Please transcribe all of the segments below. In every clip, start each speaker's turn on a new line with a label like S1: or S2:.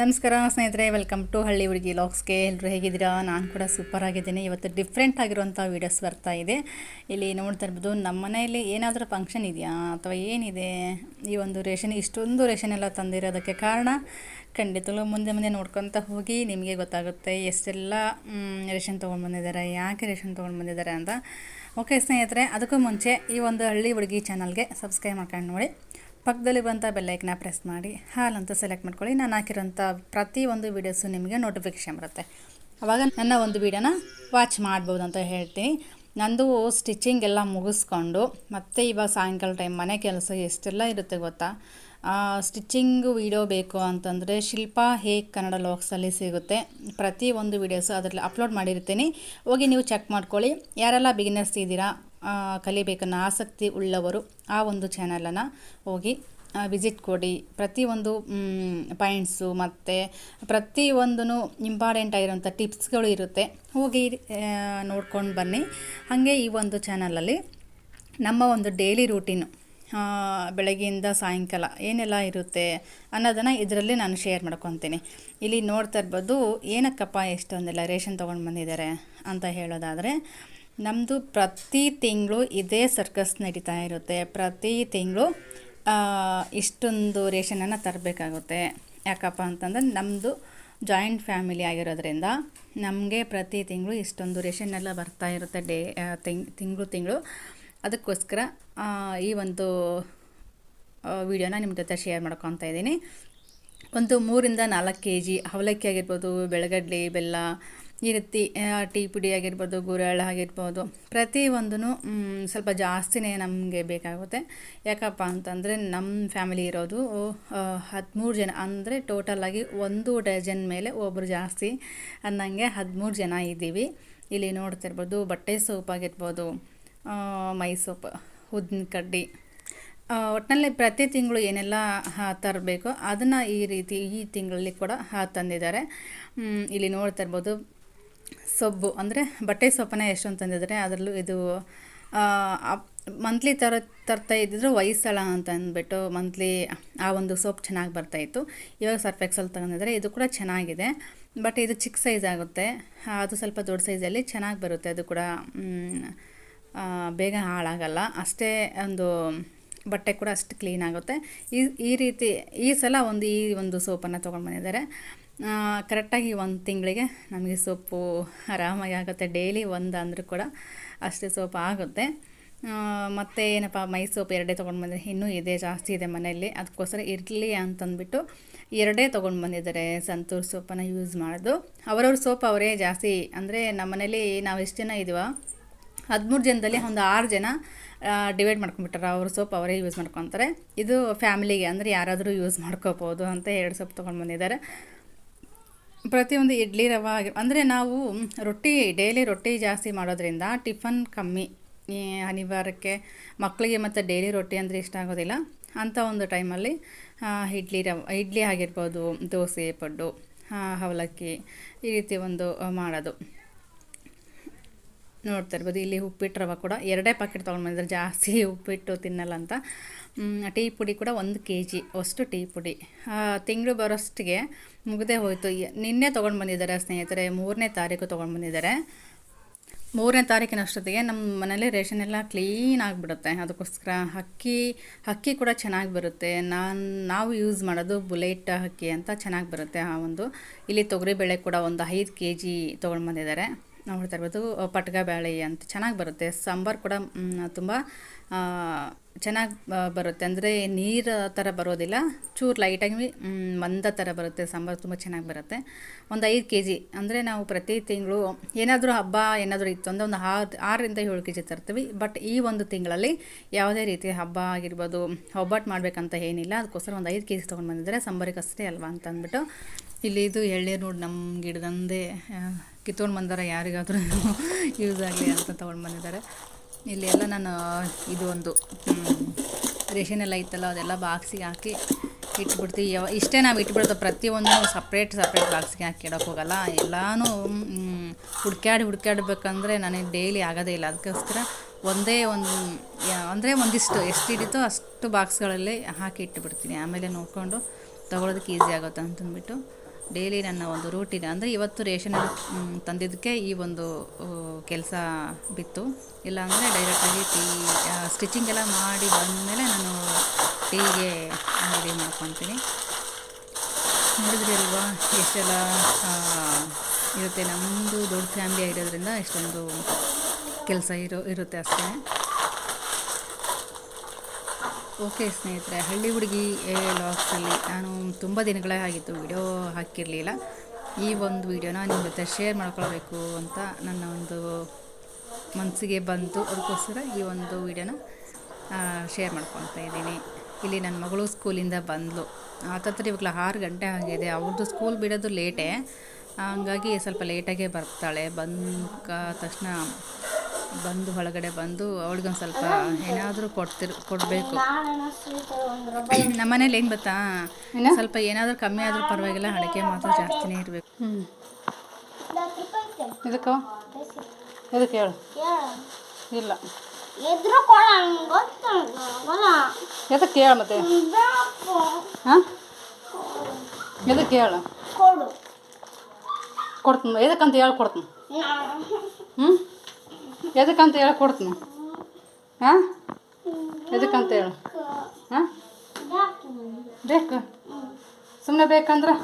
S1: ನಮಸ್ಕಾರ ಸ್ನೇಹಿತರೆ welcome to ಹಳ್ಳಿ ಹುಡುಗಿ ಲಾಕ್ಸ್ಗೆ ಎಲ್ಲರೂ ಹೇಗಿದ್ದೀರಾ? ನಾನು ಕೂಡ ಸೂಪರ್ ಆಗಿದ್ದೀನಿ. ಇವತ್ತು ಡಿಫ್ರೆಂಟ್ ಆಗಿರುವಂಥ ವೀಡಿಯೋಸ್ ಬರ್ತಾ ಇದೆ. ಇಲ್ಲಿ ನೋಡ್ತಾ ಇರ್ಬೋದು, ನಮ್ಮ ಮನೆಯಲ್ಲಿ ಏನಾದರೂ ಫಂಕ್ಷನ್ ಇದೆಯಾ? ಅಥವಾ ಏನಿದೆ? ಈ ಒಂದು ರೇಷನ್, ಇಷ್ಟೊಂದು ರೇಷನ್ ಎಲ್ಲ ತಂದಿರೋದಕ್ಕೆ ಕಾರಣ ಖಂಡಿತಲೂ ಮುಂದೆ ಮುಂದೆ ನೋಡ್ಕೊತ ಹೋಗಿ ನಿಮಗೆ ಗೊತ್ತಾಗುತ್ತೆ ಎಷ್ಟೆಲ್ಲ ರೇಷನ್ ತೊಗೊಂಡು ಬಂದಿದ್ದಾರೆ, ಯಾಕೆ ರೇಷನ್ ತೊಗೊಂಡು ಬಂದಿದ್ದಾರೆ ಅಂತ. ಓಕೆ ಸ್ನೇಹಿತರೆ, ಅದಕ್ಕೂ ಮುಂಚೆ ಈ ಒಂದು ಹಳ್ಳಿ ಹುಡುಗಿ ಚಾನಲ್ಗೆ ಸಬ್ಸ್ಕ್ರೈಬ್ ಮಾಡ್ಕೊಂಡು ನೋಡಿ. ಪಕ್ಕದಲ್ಲಿ ಬಂತ ಬೆಲ್ಲೈಕ್ನ ಪ್ರೆಸ್ ಮಾಡಿ, ಹಾಲ್ ಅಂತ ಸೆಲೆಕ್ಟ್ ಮಾಡ್ಕೊಳ್ಳಿ. ನಾನು ಹಾಕಿರೋಂಥ ಪ್ರತಿ ಒಂದು ವೀಡಿಯೋಸು ನಿಮಗೆ ನೋಟಿಫಿಕೇಶನ್ ಬರುತ್ತೆ. ಆವಾಗ ನನ್ನ ಒಂದು ವೀಡಿಯೋನ ವಾಚ್ ಮಾಡ್ಬೋದು ಅಂತ ಹೇಳ್ತೀನಿ. ನಂದು ಸ್ಟಿಚಿಂಗ್ ಎಲ್ಲ ಮುಗಿಸ್ಕೊಂಡು, ಮತ್ತೆ ಇವಾಗ ಸಾಯಂಕಾಲ ಟೈಮ್ ಮನೆ ಕೆಲಸ ಎಷ್ಟೆಲ್ಲ ಇರುತ್ತೆ ಗೊತ್ತಾ? ಸ್ಟಿಚಿಂಗ್ ವೀಡಿಯೋ ಬೇಕು ಅಂತಂದರೆ ಶಿಲ್ಪ ಹೇಗೆ ಕನ್ನಡ ಲೋಕ್ಸಲ್ಲಿ ಸಿಗುತ್ತೆ. ಪ್ರತಿ ಒಂದು ವೀಡಿಯೋಸು ಅದರಲ್ಲಿ ಅಪ್ಲೋಡ್ ಮಾಡಿರ್ತೀನಿ. ಹೋಗಿ ನೀವು ಚೆಕ್ ಮಾಡ್ಕೊಳ್ಳಿ. ಯಾರೆಲ್ಲ ಬಿಗಿನರ್ಸ್ ಇದ್ದೀರಾ? ಕಲಿಬೇಕನ್ನೋ ಆಸಕ್ತಿ ಉಳ್ಳವರು ಆ ಒಂದು ಚಾನಲನ್ನು ಹೋಗಿ ವಿಸಿಟ್ ಕೊಡಿ. ಪ್ರತಿಯೊಂದು ಪಾಯಿಂಟ್ಸು ಮತ್ತು ಪ್ರತಿಯೊಂದೂ ಇಂಪಾರ್ಟೆಂಟ್ ಆಗಿರೋಂಥ ಟಿಪ್ಸ್ಗಳು ಇರುತ್ತೆ. ಹೋಗಿ ನೋಡ್ಕೊಂಡು ಬನ್ನಿ. ಹಾಗೆ ಈ ಒಂದು ಚಾನಲಲ್ಲಿ ನಮ್ಮ ಒಂದು ಡೈಲಿ ರೂಟೀನು ಬೆಳಗ್ಗೆಯಿಂದ ಸಾಯಂಕಾಲ ಏನೆಲ್ಲ ಇರುತ್ತೆ ಅನ್ನೋದನ್ನು ಇದರಲ್ಲಿ ನಾನು ಶೇರ್ ಮಾಡ್ಕೊತೀನಿ. ಇಲ್ಲಿ ನೋಡ್ತಾ ಇರ್ಬೋದು, ಏನಕ್ಕಪ್ಪ ಎಷ್ಟೊಂದೆಲ್ಲ ರೇಷನ್ ತೊಗೊಂಡು ಬಂದಿದ್ದಾರೆ ಅಂತ ಹೇಳೋದಾದರೆ ನಮ್ಮದು ಪ್ರತಿ ತಿಂಗಳು ಇದೇ ಸರ್ಕಸ್ ನಡೀತಾ ಇರುತ್ತೆ. ಪ್ರತಿ ತಿಂಗಳು ಇಷ್ಟೊಂದು ರೇಷನನ್ನು ತರಬೇಕಾಗುತ್ತೆ. ಯಾಕಪ್ಪ ಅಂತಂದರೆ ನಮ್ಮದು ಜಾಯಿಂಟ್ ಫ್ಯಾಮಿಲಿ ಆಗಿರೋದ್ರಿಂದ ನಮಗೆ ಪ್ರತಿ ತಿಂಗಳು ಇಷ್ಟೊಂದು ರೇಷನ್ ಎಲ್ಲ ಬರ್ತಾ ಇರುತ್ತೆ ಡೇ ತಿಂಗ್, ತಿಂಗಳು ತಿಂಗಳು. ಅದಕ್ಕೋಸ್ಕರ ಈ ಒಂದು ವಿಡಿಯೋನ ನಿಮ್ಮ ಜೊತೆ ಶೇರ್ ಮಾಡ್ಕೊತಾ ಇದ್ದೀನಿ. ಒಂದು ಮೂರಿಂದ ನಾಲ್ಕು ಕೆ ಜಿ ಅವಲಕ್ಕಿ ಆಗಿರ್ಬೋದು, ಬೆಳಗಡ್ಲೆ, ಬೆಲ್ಲ ಈ ರೀತಿ ಟೀ ಪುಡಿ ಆಗಿರ್ಬೋದು, ಗುರೆಳ್ಳು ಆಗಿರ್ಬೋದು ಪ್ರತಿಯೊಂದೂ ಸ್ವಲ್ಪ ಜಾಸ್ತಿನೇ ನಮಗೆ ಬೇಕಾಗುತ್ತೆ. ಯಾಕಪ್ಪ ಅಂತಂದರೆ ನಮ್ಮ ಫ್ಯಾಮಿಲಿ ಇರೋದು ಹದಿಮೂರು ಜನ. ಅಂದರೆ ಟೋಟಲಾಗಿ ಒಂದು ಡಜನ್ ಮೇಲೆ ಒಬ್ಬರು ಜಾಸ್ತಿ ಅನ್ನಂಗೆ ಹದಿಮೂರು ಜನ ಇದ್ದೀವಿ. ಇಲ್ಲಿ ನೋಡ್ತಿರ್ಬೋದು, ಬಟ್ಟೆ ಸೋಪ್ ಆಗಿರ್ಬೋದು ಮೈ ಸೋಪ್, ಉದ್ದಿನ ಕಡ್ಡಿ. ಒಟ್ಟಿನಲ್ಲಿ ಪ್ರತಿ ತಿಂಗಳು ಏನೆಲ್ಲ ತರಬೇಕು ಅದನ್ನು ಈ ರೀತಿ ಈ ತಿಂಗಳಲ್ಲಿ ಕೂಡ ತಂದಿದ್ದಾರೆ. ಇಲ್ಲಿ ನೋಡ್ತಾ ಇರ್ಬೋದು ಸೊಬ್ಬು ಅಂದರೆ ಬಟ್ಟೆ ಸೊಪ್ಪನ್ನ ಎಷ್ಟೊಂದು ತಂದಿದ್ದಾರೆ ಅದರಲ್ಲೂ ಇದು ಮಂತ್ಲಿ ತರ ತರ್ತಾ ಇದ್ದಿದ್ರು ವಯಸ್ಸಳ ಅಂತ ಅಂದ್ಬಿಟ್ಟು ಮಂತ್ಲಿ ಆ ಒಂದು ಸೋಪ್ ಚೆನ್ನಾಗಿ ಬರ್ತಾಯಿತ್ತು ಇವಾಗ ಸರ್ಫ್ ಎಕ್ಸಲ್ ತಗೊಂಡಿದ್ದಾರೆ ಇದು ಕೂಡ ಚೆನ್ನಾಗಿದೆ. ಬಟ್ ಇದು ಚಿಕ್ಕ ಸೈಜ್ ಆಗುತ್ತೆ. ಅದು ಸ್ವಲ್ಪ ದೊಡ್ಡ ಸೈಜಲ್ಲಿ ಚೆನ್ನಾಗಿ ಬರುತ್ತೆ. ಅದು ಕೂಡ ಬೇಗ ಹಾಳಾಗಲ್ಲ. ಅಷ್ಟೇ ಒಂದು ಬಟ್ಟೆ ಕೂಡ ಅಷ್ಟು ಕ್ಲೀನ್ ಆಗುತ್ತೆ. ಈ ಈ ರೀತಿ ಈ ಸಲ ಒಂದು ಈ ಒಂದು ಸೋಪನ್ನು ತೊಗೊಂಡು ಬಂದಿದ್ದಾರೆ. ಕರೆಕ್ಟಾಗಿ ಒಂದು ತಿಂಗಳಿಗೆ ನಮಗೆ ಸೊಪ್ಪು ಆರಾಮಾಗಿ ಆಗುತ್ತೆ ಡೈಲಿ ಒಂದು ಅಂದರೂ ಕೂಡ ಅಷ್ಟೇ ಸೋಪ್ ಆಗುತ್ತೆ. ಮತ್ತು ಏನಪ್ಪ ಮೈ ಸೋಪ್ ಎರಡೇ ತೊಗೊಂಡು ಬಂದರೆ ಇನ್ನೂ ಇದೆ, ಜಾಸ್ತಿ ಇದೆ ಮನೆಯಲ್ಲಿ. ಅದಕ್ಕೋಸ್ಕರ ಇರಲಿ ಅಂತಂದ್ಬಿಟ್ಟು ಎರಡೇ ತೊಗೊಂಡು ಬಂದಿದ್ದಾರೆ ಸಂತೂರ್ ಸೋಪನ್ನು ಯೂಸ್ ಮಾಡೋದು. ಅವರವ್ರ ಸೋಪ್ ಅವರೇ ಜಾಸ್ತಿ. ಅಂದರೆ ನಮ್ಮ ಮನೇಲಿ ನಾವು ಎಷ್ಟು ಜನ ಇದೀವ, ಹದಿಮೂರು ಜನದಲ್ಲಿ ಒಂದು ಆರು ಜನ ಡಿವೈಡ್ ಮಾಡ್ಕೊಂಡ್ಬಿಟ್ಟಾರೆ. ಅವ್ರ ಸೋಪ್ ಅವರೇ ಯೂಸ್ ಮಾಡ್ಕೊತಾರೆ. ಇದು ಫ್ಯಾಮಿಲಿಗೆ ಅಂದರೆ ಯಾರಾದರೂ ಯೂಸ್ ಮಾಡ್ಕೋಬೋದು ಅಂತ ಎರಡು ಸೋಪ್ ತೊಗೊಂಡು ಬಂದಿದ್ದಾರೆ. ಪ್ರತಿಯೊಂದು ಇಡ್ಲಿ ರವೆ ಆಗಿ ಅಂದರೆ ನಾವು ರೊಟ್ಟಿ ಡೈಲಿ ರೊಟ್ಟಿ ಜಾಸ್ತಿ ಮಾಡೋದ್ರಿಂದ ಟಿಫನ್ ಕಮ್ಮಿ ಅನಿವಾರ್ಯಕ್ಕೆ ಮಕ್ಕಳಿಗೆ ಮತ್ತು ಡೈಲಿ ರೊಟ್ಟಿ ಅಂದರೆ ಇಷ್ಟ ಆಗೋದಿಲ್ಲ. ಅಂಥ ಒಂದು ಟೈಮಲ್ಲಿ ಇಡ್ಲಿ ರವೆ, ಇಡ್ಲಿ ಆಗಿರ್ಬೋದು, ದೋಸೆ, ಪಡ್ಡು ಅವಲಕ್ಕಿ ಈ ರೀತಿ ಒಂದು ಮಾಡೋದು. ನೋಡ್ತಾ ಇರ್ಬೋದು, ಇಲ್ಲಿ ಉಪ್ಪಿಟ್ಟು ರವೆ ಕೂಡ ಎರಡೇ ಪ್ಯಾಕೆಟ್ ತೊಗೊಂಡು ಬಂದಿದ್ದಾರೆ, ಜಾಸ್ತಿ ಉಪ್ಪಿಟ್ಟು ತಿನ್ನಲ್ಲ ಅಂತ. ಟೀ ಪುಡಿ ಕೂಡ ಒಂದು ಕೆ ಜಿ ಅಷ್ಟು ಟೀ ಪುಡಿ. ತಿಂಗಳು ಬರೋಷ್ಟಿಗೆ ಮುಗದೆ ಹೋಯಿತು. ನಿನ್ನೆ ತೊಗೊಂಡು ಬಂದಿದ್ದಾರೆ ಸ್ನೇಹಿತರೆ, ಮೂರನೇ ತಾರೀಕು ತೊಗೊಂಡು ಬಂದಿದ್ದಾರೆ. ಮೂರನೇ ತಾರೀಕಿನ ಅಷ್ಟೊತ್ತಿಗೆ ನಮ್ಮ ಮನೇಲಿ ರೇಷನ್ ಎಲ್ಲ ಕ್ಲೀನ್ ಆಗಿಬಿಡುತ್ತೆ. ಅದಕ್ಕೋಸ್ಕರ ಅಕ್ಕಿ ಅಕ್ಕಿ ಕೂಡ ಚೆನ್ನಾಗಿ ಬರುತ್ತೆ. ನಾನು, ನಾವು ಯೂಸ್ ಮಾಡೋದು ಬುಲೆಟ್ ಅಕ್ಕಿ ಅಂತ ಚೆನ್ನಾಗಿ ಬರುತ್ತೆ ಆ ಒಂದು. ಇಲ್ಲಿ ತೊಗರಿಬೇಳೆ ಕೂಡ ಒಂದು ಐದು ಕೆ ಜಿ ತೊಗೊಂಡು ಬಂದಿದ್ದಾರೆ. ನೋಡ್ತಾ ಇರ್ಬೋದು ಪಟ್ಗ ಬೇಳೆ ಅಂತ ಚೆನ್ನಾಗಿ ಬರುತ್ತೆ. ಸಾಂಬಾರು ಕೂಡ ತುಂಬ ಚೆನ್ನಾಗಿ ಬರುತ್ತೆ. ಅಂದರೆ ನೀರು ಥರ ಬರೋದಿಲ್ಲ. ಚೂರು ಲೈಟಾಗಿ ಮಂದ ಥರ ಬರುತ್ತೆ. ಸಾಂಬಾರು ತುಂಬ ಚೆನ್ನಾಗಿ ಬರುತ್ತೆ. ಒಂದು ಐದು ಕೆ ಜಿ ಅಂದರೆ ನಾವು ಪ್ರತಿ ತಿಂಗಳು ಏನಾದರೂ ಹಬ್ಬ, ಏನಾದರೂ ಇತ್ತು ಅಂದರೆ ಒಂದು ಆರು, ಆರರಿಂದ ಏಳು ಕೆ ಜಿ ತರ್ತೀವಿ. ಬಟ್ ಈ ಒಂದು ತಿಂಗಳಲ್ಲಿ ಯಾವುದೇ ರೀತಿ ಹಬ್ಬ ಆಗಿರ್ಬೋದು ಒಬ್ಬಟ್ಟು ಮಾಡಬೇಕಂತ ಏನಿಲ್ಲ. ಅದಕ್ಕೋಸ್ಕರ ಒಂದು ಐದು ಕೆ ಜಿ ತೊಗೊಂಡು ಬಂದಿದ್ದಾರೆ. ಸಾಂಬಾರಿಗೆ ಅಷ್ಟೇ ಅಲ್ವಾ ಅಂತ ಅಂದ್ಬಿಟ್ಟು ಇಲ್ಲಿ ಇದು ಎಳ್ನೀರು ನೋಡಿ ನಮ್ಮ ಗಿಡದಂದೇ ಕಿತ್ಕೊಂಡು ಬಂದಾರೆ ಯಾರಿಗಾದರೂ ಯೂಸ್ ಆಗಲಿ ಅಂತ ತೊಗೊಂಡು ಬಂದಿದ್ದಾರೆ. ಇಲ್ಲಿ ಎಲ್ಲ ನಾನು, ಇದು ಒಂದು ರೇಷನ್ ಎಲ್ಲ ಇತ್ತಲ್ಲ ಅದೆಲ್ಲ ಬಾಕ್ಸಿಗೆ ಹಾಕಿ ಇಟ್ಬಿಡ್ತೀವಿ. ಯಾವ, ಇಷ್ಟೇ ನಾವು ಇಟ್ಬಿಡೋದು ಪ್ರತಿಯೊಂದು ಸಪ್ರೇಟ್ ಸಪ್ರೇಟ್ ಬಾಕ್ಸ್ಗೆ ಹಾಕಿ ಇಡೋಕೆ ಹೋಗಲ್ಲ. ಎಲ್ಲನೂ ಹುಡ್ಕ್ಯಾಡಿ, ಹುಡ್ಕ್ಯಾಡ್ಬೇಕಂದ್ರೆ ನನಗೆ ಡೈಲಿ ಆಗೋದೇ ಇಲ್ಲ. ಅದಕ್ಕೋಸ್ಕರ ಒಂದೇ ಒಂದು ಅಂದರೆ ಒಂದಿಷ್ಟು ಎಷ್ಟು ಹಿಡಿತೋ ಅಷ್ಟು ಬಾಕ್ಸ್ಗಳಲ್ಲಿ ಹಾಕಿ ಇಟ್ಬಿಡ್ತೀನಿ. ಆಮೇಲೆ ನೋಡಿಕೊಂಡು ತೊಗೊಳೋದಕ್ಕೆ ಈಸಿ ಆಗುತ್ತೆ ಅಂತಂದ್ಬಿಟ್ಟು. ಡೈಲಿ ನನ್ನ ಒಂದು ರೂಟೀನ್ ಅಂದರೆ ಇವತ್ತು ರೇಷನ್ ತಂದಿದ್ದಕ್ಕೆ ಈ ಒಂದು ಕೆಲಸ ಬಿತ್ತು. ಇಲ್ಲಾಂದರೆ ಡೈರೆಕ್ಟಾಗಿ ಟೀ ಸ್ಟಿಚಿಂಗ್ ಎಲ್ಲ ಮಾಡಿ ಬಂದಮೇಲೆ ನಾನು ಟೀಗೆ ರೆಡಿ ಮಾಡ್ಕೊತೀನಿ. ನೋಡಿದ್ರಿ ಅಲ್ವಾ ಎಷ್ಟೆಲ್ಲ ಇರುತ್ತೆ ನಮ್ಮದು ದೊಡ್ಡ ಫ್ಯಾಮಿಲಿ ಆಗಿರೋದ್ರಿಂದ ಇಷ್ಟೊಂದು ಕೆಲಸ ಇರೋ, ಇರುತ್ತೆ ಅಷ್ಟೇ. ಓಕೆ ಸ್ನೇಹಿತರೆ, ಹಳ್ಳಿ ಹುಡುಗಿ ಲಾಗ್ಸಲ್ಲಿ ನಾನು ತುಂಬ ದಿನಗಳೇ ಆಗಿತ್ತು ವಿಡಿಯೋ ಹಾಕಿರಲಿಲ್ಲ. ಈ ಒಂದು ವಿಡಿಯೋನ ನಿಮ್ಮ ಜೊತೆ ಶೇರ್ ಮಾಡ್ಕೊಳ್ಬೇಕು ಅಂತ ನನ್ನ ಒಂದು ಮನಸ್ಸಿಗೆ ಬಂತು. ಅದಕ್ಕೋಸ್ಕರ ಈ ಒಂದು ವಿಡಿಯೋನ ಶೇರ್ ಮಾಡ್ಕೊತಾ ಇದ್ದೀನಿ. ಇಲ್ಲಿ ನನ್ನ ಮಗಳು ಸ್ಕೂಲಿಂದ ಬಂದಳು ಹತ್ತತ್ರ ಇವಾಗಲ ಆರು ಗಂಟೆ ಆಗಿದೆ. ಅವ್ರದ್ದು ಸ್ಕೂಲ್ ಬಿಡೋದು ಲೇಟೇ. ಹಂಗಾಗಿ ಸ್ವಲ್ಪ ಲೇಟಾಗೆ ಬರ್ತಾಳೆ. ಬಂದ ತಕ್ಷಣ ಬಂದು ಒಳಗಡೆ ಬಂದು ಅವಳಿಗೊಂದು ಸ್ವಲ್ಪ ಏನಾದರೂ ಕೊಡ್ತಿರ್ ಕೊಡಬೇಕು. ನಮ್ಮನೇಲಿ ಏನು ಗೊತ್ತಾ? ಸ್ವಲ್ಪ ಏನಾದರೂ ಕಮ್ಮಿ ಆದರೂ ಪರವಾಗಿಲ್ಲ ಅಡಿಕೆ ಮಾತ್ರ ಜಾಸ್ತಿನೇ ಇರಬೇಕು.
S2: ಹ್ಞೂ ಇದಕ್ಕೆ? ಇದಕ್ಕೆ ಹೇಳು. ಇಲ್ಲ. ಎದಕ್ಕೆ ಹೇಳು ಮತ್ತೆ? ಹಾಂ? ಎದಕ್ಕೆ ಹೇಳು?
S3: ಕೊಡು.
S2: ಕೊಡ್ತೀನಿ ಎದಕ್ಕಂತ ಹೇಳಿ ಕೊಡ್ತೀನಿ.
S3: ನಾನು
S2: ಹ್ಞೂ ಎದಕ್ಕಂತ ಹೇಳಿ ಕೊಡ್ತೀನಿ. ಹಾಂ? ಎದಕ್ಕಂತ ಹೇಳು? ಹಾಂ?
S3: ಬೇಕು
S2: ಬೇಕು? ಸುಮ್ಮನೆ ಬೇಕಂದ್ರೆ?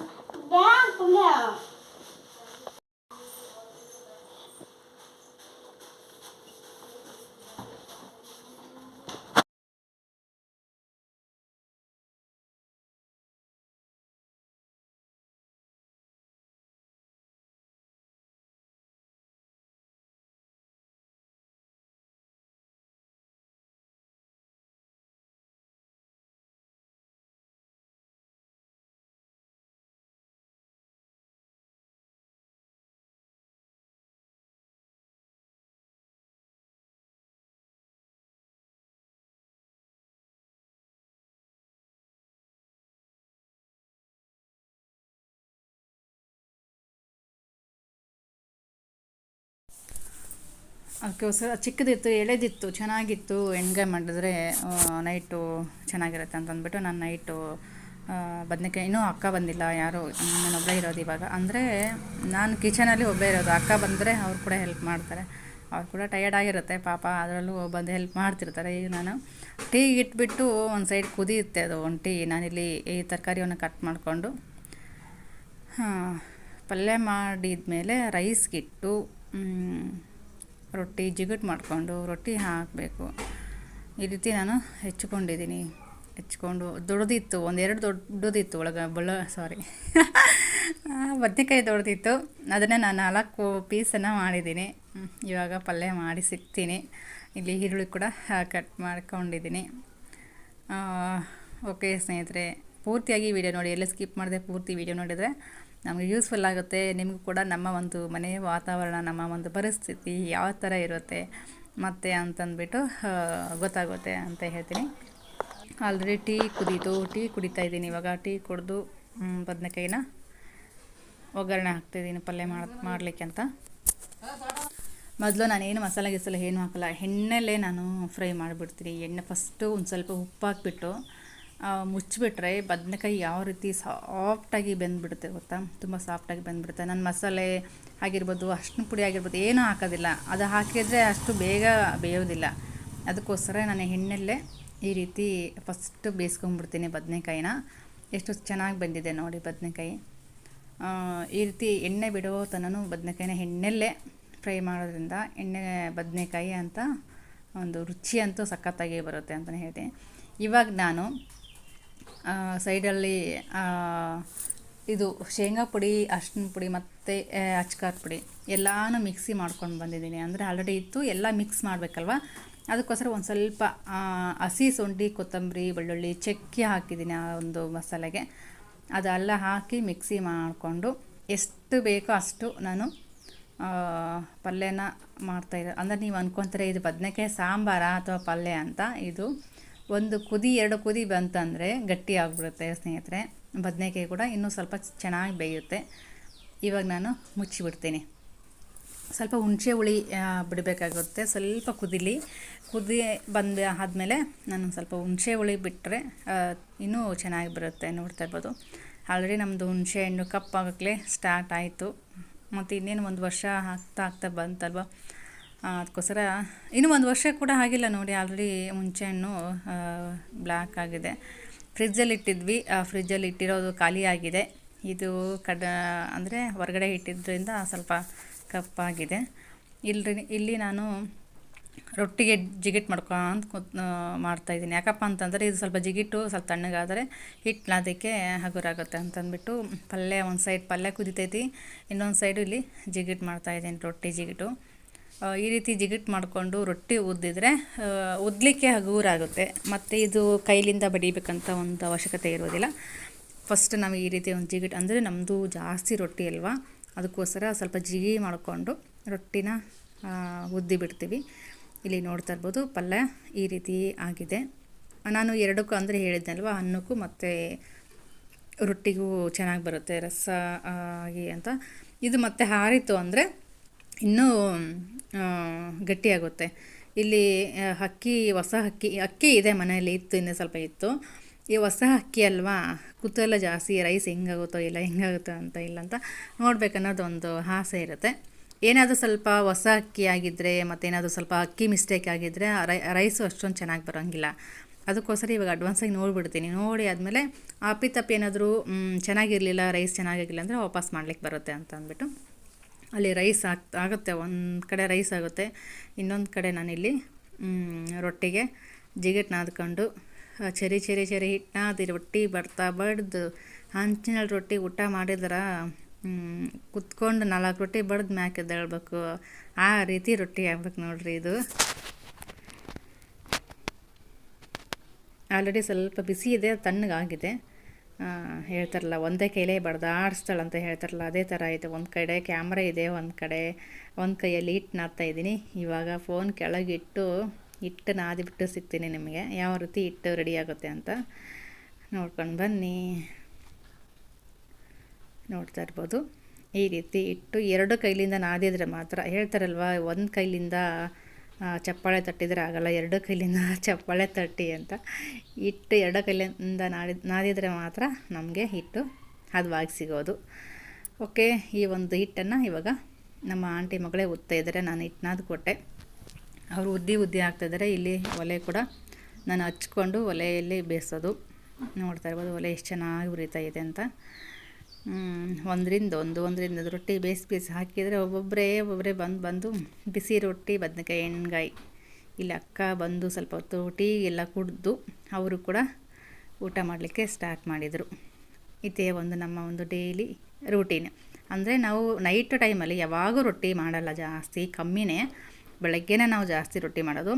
S1: ಅದಕ್ಕೋಸ್ಕರ ಚಿಕ್ಕದಿತ್ತು ಎಳೆದಿತ್ತು ಚೆನ್ನಾಗಿತ್ತು ಎಣ್ಗಾಯಿ ಮಾಡಿದ್ರೆ ನೈಟು ಚೆನ್ನಾಗಿರುತ್ತೆ ಅಂತ ಅಂದ್ಬಿಟ್ಟು ನಾನು ನೈಟು ಬದನೇಕಾಯಿ ಇನ್ನೂ ಅಕ್ಕ ಬಂದಿಲ್ಲ ಯಾರು ನಾನು ಒಬ್ಬಳೇ ಇರೋದು ಇವಾಗ. ಅಂದರೆ ನಾನು ಕಿಚನಲ್ಲಿ ಒಬ್ಬೇ ಇರೋದು. ಅಕ್ಕ ಬಂದರೆ ಅವ್ರು ಕೂಡ ಹೆಲ್ಪ್ ಮಾಡ್ತಾರೆ. ಅವ್ರು ಕೂಡ ಟಯರ್ಡ್ ಆಗಿರುತ್ತೆ ಪಾಪ ಅದರಲ್ಲೂ ಬಂದು ಹೆಲ್ಪ್ ಮಾಡ್ತಿರ್ತಾರೆ. ಈಗ ನಾನು ಟೀ ಇಟ್ಬಿಟ್ಟು ಒಂದು ಸೈಡ್ ಕುದಿಯುತ್ತೆ ಅದು ಒಂದು ಟೀ. ನಾನಿಲ್ಲಿ ಈ ತರಕಾರಿಯನ್ನು ಕಟ್ ಮಾಡಿಕೊಂಡು ಪಲ್ಯ ಮಾಡಿದ್ಮೇಲೆ ರೈಸ್ಗಿಟ್ಟು ಮ್, ರೊಟ್ಟಿ ಜಿಗುಟ್ ಮಾಡಿಕೊಂಡು ರೊಟ್ಟಿ ಹಾಕಬೇಕು. ಈ ರೀತಿ ನಾನು ಹೆಚ್ಚಿಕೊಂಡಿದ್ದೀನಿ ಹೆಚ್ಕೊಂಡು ದೊಡ್ಡದಿತ್ತು, ಒಂದೆರಡು ದೊಡ್ಡದಿತ್ತು ಒಳಗೆ ಬಳ್ಳ ಸಾರಿ ಬದನೆಕಾಯಿ ದೊಡ್ಡದಿತ್ತು. ಅದನ್ನು ನಾನು ನಾಲ್ಕು ಪೀಸನ್ನು ಮಾಡಿದ್ದೀನಿ. ಇವಾಗ ಪಲ್ಯ ಮಾಡಿ ಸಿಗ್ತೀನಿ. ಇಲ್ಲಿ ಈರುಳ್ಳಿ ಕೂಡ ಕಟ್ ಮಾಡ್ಕೊಂಡಿದ್ದೀನಿ. ಓಕೆ ಸ್ನೇಹಿತರೆ. ಪೂರ್ತಿಯಾಗಿ ವಿಡಿಯೋ ನೋಡಿ, ಎಲ್ಲ ಸ್ಕಿಪ್ ಮಾಡಿದೆ ಪೂರ್ತಿ ವಿಡಿಯೋ ನೋಡಿದರೆ ನಮಗೆ ಯೂಸ್ಫುಲ್ ಆಗುತ್ತೆ. ನಿಮಗೂ ಕೂಡ ನಮ್ಮ ಒಂದು ಮನೆ ವಾತಾವರಣ, ನಮ್ಮ ಒಂದು ಪರಿಸ್ಥಿತಿ ಯಾವ ಥರ ಇರುತ್ತೆ, ಮತ್ತು ಅಂತಂದ್ಬಿಟ್ಟು ಗೊತ್ತಾಗುತ್ತೆ ಅಂತ ಹೇಳ್ತೀನಿ. ಆಲ್ರೆಡಿ ಟೀ ಕುದೀತು, ಟೀ ಕುಡಿತಾ ಇದ್ದೀನಿ ಇವಾಗ. ಟೀ ಕುಡಿದು ಬದನೆಕಾಯಿನ ಒಗ್ಗರಣೆ ಹಾಕ್ತಿದ್ದೀನಿ, ಪಲ್ಯ ಮಾಡಿ, ಮಾಡಲಿಕ್ಕೆ ಅಂತ. ಮೊದಲು ನಾನೇನು ಮಸಾಲೆ ಗಿಸಲ ಏನು ಹಾಕಲ್ಲ. ಎಣ್ಣೆಲ್ಲೇ ನಾನು ಫ್ರೈ ಮಾಡಿಬಿಡ್ತೀನಿ. ಎಣ್ಣೆ ಫಸ್ಟು ಒಂದು ಸ್ವಲ್ಪ ಉಪ್ಪು ಹಾಕ್ಬಿಟ್ಟು ಮುಚ್ಚಿಬಿಟ್ರೆ ಬದನೆಕಾಯಿ ಯಾವ ರೀತಿ ಸಾಫ್ಟಾಗಿ ಬೆಂದ್ಬಿಡುತ್ತೆ ಗೊತ್ತಾ? ತುಂಬ ಸಾಫ್ಟಾಗಿ ಬೆಂದ್ಬಿಡುತ್ತೆ. ನಾನು ಮಸಾಲೆ ಆಗಿರ್ಬೋದು ಅಷ್ಟು ಪುಡಿ ಆಗಿರ್ಬೋದು, ಏನೂ ಹಾಕೋದಿಲ್ಲ. ಅದು ಹಾಕಿದರೆ ಅಷ್ಟು ಬೇಗ ಬೇಯೋದಿಲ್ಲ. ಅದಕ್ಕೋಸ್ಕರ ನಾನು ಹೆಣ್ಣಲ್ಲೇ ಈ ರೀತಿ ಫಸ್ಟ್ ಬೇಯಿಸ್ಕೊಂಡ್ಬಿಡ್ತೀನಿ ಬದನೆಕಾಯಿನ. ಎಷ್ಟು ಚೆನ್ನಾಗಿ ಬಂದಿದೆ ನೋಡಿ ಬದನೆಕಾಯಿ. ಈ ರೀತಿ ಎಣ್ಣೆ ಬಿಡೋ ತನೂ ಬದನೆಕಾಯಿನ ಎಣ್ಣೆಲ್ಲೇ ಫ್ರೈ ಮಾಡೋದ್ರಿಂದ ಎಣ್ಣೆ ಬದನೆಕಾಯಿ ಅಂತ ಒಂದು ರುಚಿ ಅಂತೂ ಸಖತ್ತಾಗಿ ಬರುತ್ತೆ ಅಂತಲೇ ಹೇಳ್ತೀನಿ. ಇವಾಗ ನಾನು ಸೈಡಲ್ಲಿ ಇದು ಶೇಂಗಾ ಪುಡಿ ಅರ್ಶಿನ ಪುಡಿ ಮತ್ತು ಅಚ್ಕಾರದ ಪುಡಿ ಎಲ್ಲಾನು ಮಿಕ್ಸಿ ಮಾಡ್ಕೊಂಡು ಬಂದಿದ್ದೀನಿ. ಅಂದರೆ ಆಲ್ರೆಡಿ ಇತ್ತು, ಎಲ್ಲ ಮಿಕ್ಸ್ ಮಾಡಬೇಕಲ್ವ? ಅದಕ್ಕೋಸ್ಕರ ಒಂದು ಸ್ವಲ್ಪ ಹಸಿ ಶುಂಠಿ, ಕೊತ್ತಂಬರಿ, ಬೆಳ್ಳುಳ್ಳಿ, ಚಕ್ಕೆ ಹಾಕಿದ್ದೀನಿ ಆ ಒಂದು ಮಸಾಲೆಗೆ. ಅದೆಲ್ಲ ಹಾಕಿ ಮಿಕ್ಸಿ ಮಾಡಿಕೊಂಡು ಎಷ್ಟು ಬೇಕೋ ಅಷ್ಟು ನಾನು ಪಲ್ಯನ ಮಾಡ್ತಾಯಿದ್ದೆ ಅಂದರೆ ನೀವು ಅನ್ಕೊತಾರೆ ಇದು ಬದನೆಕಾಯಿ ಸಾಂಬಾರ ಅಥವಾ ಪಲ್ಯ ಅಂತ? ಇದು ಒಂದು ಕುದಿ, ಎರಡು ಕುದಿ ಬಂತಂದರೆ ಗಟ್ಟಿ ಆಗಿಬಿಡುತ್ತೆ ಸ್ನೇಹಿತರೆ. ಬದನೆಕಾಯಿ ಕೂಡ ಇನ್ನೂ ಸ್ವಲ್ಪ ಚೆನ್ನಾಗಿ ಬೇಯುತ್ತೆ. ಇವಾಗ ನಾನು ಮುಚ್ಚಿಬಿಡ್ತೀನಿ. ಸ್ವಲ್ಪ ಹುಣಸೆ ಹುಳಿ ಬಿಡಬೇಕಾಗುತ್ತೆ. ಸ್ವಲ್ಪ ಕುದಿಲಿ. ಕುದಿ ಬಂದ ಆದಮೇಲೆ ನಾನು ಸ್ವಲ್ಪ ಹುಣಸೆ ಹುಳಿ ಬಿಟ್ಟರೆ ಇನ್ನೂ ಚೆನ್ನಾಗಿ ಬರುತ್ತೆ ನೋಡ್ತಾ ಇರ್ಬೋದು. ಆಲ್ರೆಡಿ ನಮ್ಮದು ಹುಣಸೆ ಹಣ್ಣು ಕಪ್ಪಾಗಲೇ ಸ್ಟಾರ್ಟ್ ಆಯಿತು. ಮತ್ತು ಇನ್ನೇನು ಒಂದು ವರ್ಷ ಆಗ್ತಾ ಆಗ್ತಾ ಬಂತಲ್ವ? ಅದಕ್ಕೋಸ್ಕರ ಇನ್ನೂ ಒಂದು ವರ್ಷ ಕೂಡ ಆಗಿಲ್ಲ ನೋಡಿ ಆಲ್ರೆಡಿ ಮುಂಚೆ ಹಣ್ಣು ಬ್ಲ್ಯಾಕ್ ಆಗಿದೆ. ಫ್ರಿಜ್ಜಲ್ಲಿ ಇಟ್ಟಿದ್ವಿ. ಫ್ರಿಜ್ಜಲ್ಲಿ ಇಟ್ಟಿರೋದು ಖಾಲಿಯಾಗಿದೆ ಇದು ಕಡ, ಅಂದರೆ ಹೊರಗಡೆ ಇಟ್ಟಿದ್ದರಿಂದ ಸ್ವಲ್ಪ ಕಪ್ಪಾಗಿದೆ ಇಲ್ಲಿ ಇಲ್ಲಿ ನಾನು ರೊಟ್ಟಿಗೆ ಜಿಗಿಟ್ ಮಾಡ್ಕೊಂತ ಕೂತ್ ಮಾಡ್ತಾಯಿದ್ದೀನಿ ಯಾಕಪ್ಪ ಅಂತಂದರೆ ಇದು ಸ್ವಲ್ಪ ಜಿಗಿಟ್ಟು ಸ್ವಲ್ಪ ತಣ್ಣಗಾದರೆ ಹಿಟ್ಟು ಅದಕ್ಕೆ ಹಗುರಾಗುತ್ತೆ ಅಂತಂದ್ಬಿಟ್ಟು ಪಲ್ಯ, ಒಂದು ಸೈಡ್ ಪಲ್ಯ ಕುದಿತೈತಿ. ಇನ್ನೊಂದು ಸೈಡು ಇಲ್ಲಿ ಜಿಗಿಟ್ ಮಾಡ್ತಾಯಿದ್ದೀನಿ ರೊಟ್ಟಿ ಜಿಗಿಟು. ಈ ರೀತಿ ಜಿಗಿಟ್ ಮಾಡಿಕೊಂಡು ರೊಟ್ಟಿ ಉದ್ದಿದ್ರೆ ಉದ್ದಲಿಕ್ಕೆ ಹಗುರಾಗುತ್ತೆ. ಮತ್ತು ಇದು ಕೈಲಿಂದ ಬಡಿಬೇಕಂತ ಒಂದು ಅವಶ್ಯಕತೆ ಇರೋದಿಲ್ಲ. ಫಸ್ಟ್ ನಾವು ಈ ರೀತಿ ಒಂದು ಜಿಗಿಟ್, ಅಂದರೆ ನಮ್ಮದು ಜಾಸ್ತಿ ರೊಟ್ಟಿ ಅಲ್ವಾ? ಅದಕ್ಕೋಸ್ಕರ ಸ್ವಲ್ಪ ಜಿಗಿ ಮಾಡಿಕೊಂಡು ರೊಟ್ಟಿನ ಉದ್ದಿ ಬಿಡ್ತೀವಿ. ಇಲ್ಲಿ ನೋಡ್ತಾ ಇರ್ಬೋದು, ಪಲ್ಯ ಈ ರೀತಿ ಆಗಿದೆ. ನಾನು ಎರಡಕ್ಕೂ ಅಂದರೆ ಹೇಳಿದ್ನಲ್ವ ಅನ್ನಕ್ಕೂ ಮತ್ತು ರೊಟ್ಟಿಗೂ ಚೆನ್ನಾಗಿ ಬರುತ್ತೆ ರಸ ಆಗಿ ಅಂತ. ಇದು ಮತ್ತೆ ಹಾರಿತು ಅಂದರೆ ಇನ್ನೂ ಗಟ್ಟಿಯಾಗುತ್ತೆ. ಇಲ್ಲಿ ಅಕ್ಕಿ ಹೊಸ ಅಕ್ಕಿ ಅಕ್ಕಿ ಇದೆ ಮನೆಯಲ್ಲಿ, ಇತ್ತು, ಇನ್ನೂ ಸ್ವಲ್ಪ ಇತ್ತು. ಈ ಹೊಸ ಅಕ್ಕಿ ಅಲ್ವಾ, ಕುತೂಹಲ ಜಾಸ್ತಿ, ರೈಸ್ ಹೆಂಗಾಗುತ್ತೋ ಇಲ್ಲ, ಹೆಂಗಾಗುತ್ತೋ ಅಂತ ಇಲ್ಲ ಅಂತ ನೋಡಬೇಕನ್ನೋದೊಂದು ಆಸೆ ಇರುತ್ತೆ. ಏನಾದರೂ ಸ್ವಲ್ಪ ಹೊಸ ಅಕ್ಕಿ ಆಗಿದ್ದರೆ ಮತ್ತೇನಾದರೂ ಸ್ವಲ್ಪ ಅಕ್ಕಿ ಮಿಸ್ಟೇಕ್ ಆಗಿದ್ದರೆ ಆ ರೈ, ರೈಸು ಅಷ್ಟೊಂದು ಚೆನ್ನಾಗಿ ಬರೋಂಗಿಲ್ಲ. ಅದಕ್ಕೋಸ್ಕರ ಇವಾಗ ಅಡ್ವಾನ್ಸಾಗಿ ನೋಡಿಬಿಡ್ತೀನಿ. ನೋಡಿ ಆದಮೇಲೆ ಅಪ್ಪಿತಪ್ಪಿ ಏನಾದರೂ ಚೆನ್ನಾಗಿರಲಿಲ್ಲ, ರೈಸ್ ಚೆನ್ನಾಗಿರಲಿಲ್ಲ ಅಂದರೆ ವಾಪಸ್ ಮಾಡ್ಲಿಕ್ಕೆ ಬರುತ್ತೆ ಅಂತ ಅಂದ್ಬಿಟ್ಟು. ಅಲ್ಲಿ ರೈಸ್ ಆಗ್, ಆಗುತ್ತೆ, ಒಂದು ಕಡೆ ರೈಸ್ ಆಗುತ್ತೆ. ಇನ್ನೊಂದು ಕಡೆ ನಾನಿಲ್ಲಿ ರೊಟ್ಟಿಗೆ ಜಿಗಿಟ್ ನಾದ್ಕೊಂಡು ಚೆರಿ, ಚರಿ ಚರಿ ಹಿಟ್ಟು ರೊಟ್ಟಿ ಬರ್ತಾ ಬಡ್ದು ಹಂಚಿನಲ್ಲಿ ರೊಟ್ಟಿ ಊಟ ಮಾಡಿದ್ರೆ ಕುತ್ಕೊಂಡು ನಾಲ್ಕು ರೊಟ್ಟಿ ಬಡ್ದು ಮ್ಯಾಕೆದ್ದು ಎದ್ದೇಳ್ಬೇಕು. ಆ ರೀತಿ ರೊಟ್ಟಿ ಆಗ್ಬೇಕು ನೋಡ್ರಿ ಇದು. ಆಲ್ರೆಡಿ ಸ್ವಲ್ಪ ಬಿಸಿ ಇದೆ, ತಣ್ಣಗಾಗಿದೆ. ಹೇಳ್ತಾರಲ್ಲ, ಒಂದೇ ಕೈಲೇ ಬಡ್ದಾಡಿಸ್ತಾಳೆ ಅಂತ ಹೇಳ್ತಾರಲ್ಲ, ಅದೇ ಥರ ಇದೆ. ಒಂದು ಕಡೆ ಕ್ಯಾಮ್ರ ಇದೆ, ಒಂದು ಕಡೆ, ಒಂದು ಕೈಯಲ್ಲಿ ಹಿಟ್ಟು ನಾದ್ತಾ ಇದ್ದೀನಿ. ಇವಾಗ ಫೋನ್ ಕೆಳಗಿಟ್ಟು ಹಿಟ್ಟು ನಾದಿಬಿಟ್ಟು ಸಿಗ್ತೀನಿ ನಿಮಗೆ. ಯಾವ ರೀತಿ ಹಿಟ್ಟು ರೆಡಿ ಆಗುತ್ತೆ ಅಂತ ನೋಡ್ಕೊಂಡು ಬನ್ನಿ. ನೋಡ್ತಾ ಇರ್ಬೋದು. ಈ ರೀತಿ ಇಟ್ಟು ಎರಡು ಕೈಲಿಂದ ನಾದಿದ್ರೆ ಮಾತ್ರ, ಹೇಳ್ತಾರಲ್ವ, ಒಂದು ಕೈಲಿಂದ ಚಪ್ಪಾಳೆ ತಟ್ಟಿದರೆ ಆಗಲ್ಲ, ಎರಡು ಕೈಲಿಂದ ಚಪ್ಪಾಳೆ ತಟ್ಟಿ ಅಂತ ಹಿಟ್ಟು ಎರಡು ಕೈಲಿಂದ ನಾಡಿ ನಾದಿದರೆ ಮಾತ್ರ ನಮಗೆ ಹಿಟ್ಟು ಹದವಾಗಿ ಸಿಗೋದು. ಓಕೆ, ಈ ಒಂದು ಹಿಟ್ಟನ್ನು ಇವಾಗ ನಮ್ಮ ಆಂಟಿ ಮಗಳೇ ಇದ್ದಾರೆ, ನಾನು ಹಿಟ್ಟು ಕೊಟ್ಟೆ. ಅವರು ಉದ್ದಿ ಉದ್ದಿ ಹಾಕ್ತಾಯಿದ್ದಾರೆ ಇಲ್ಲಿ ಒಲೆ ಕೂಡ ನಾನು ಹಚ್ಕೊಂಡು ಒಲೆಯಲ್ಲಿ ಬೇಯಿಸೋದು. ನೋಡ್ತಾ ಇರ್ಬೋದು, ಒಲೆ ಎಷ್ಟು ಚೆನ್ನಾಗಿ ಉರಿತಾ ಇದೆ ಅಂತ. ಒಂದರಿಂದ ಒಂದು ಒಂದರಿಂದ ಒಂದು ರೊಟ್ಟಿ ಬೇಯಿಸಿ ಬೇಯಿಸಿ ಹಾಕಿದರೆ ಒಬ್ಬೊಬ್ಬರೇ ಒಬ್ಬೊಬ್ಬರೇ ಬಂದು ಬಂದು ಬಿಸಿ ರೊಟ್ಟಿ, ಬದನೆಕಾಯಿ ಎಣ್ಣೆಗಾಯಿ ಇಲ್ಲಿ ಅಕ್ಕ ಬಂದು ಸ್ವಲ್ಪ ಹೊತ್ತು ಟೀ ಎಲ್ಲ ಕುಡಿದು ಅವರು ಕೂಡ ಊಟ ಮಾಡಲಿಕ್ಕೆ ಸ್ಟಾರ್ಟ್ ಮಾಡಿದರು. ಇದೇ ಒಂದು ನಮ್ಮ ಒಂದು ಡೈಲಿ ರೂಟೀನ್ ಅಂದರೆ ನಾವು ನೈಟ್ ಟೈಮಲ್ಲಿ ಯಾವಾಗೂ ರೊಟ್ಟಿ ಮಾಡಲ್ಲ, ಜಾಸ್ತಿ ಕಮ್ಮಿನೇ. ಬೆಳಗ್ಗೆನೇ ನಾವು ಜಾಸ್ತಿ ರೊಟ್ಟಿ ಮಾಡೋದು.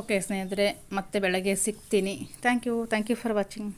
S1: ಓಕೆ ಸ್ನೇಹಿತರೆ, ಮತ್ತೆ ಬೆಳಗ್ಗೆ ಸಿಗ್ತೀನಿ. Thank you thank you for watching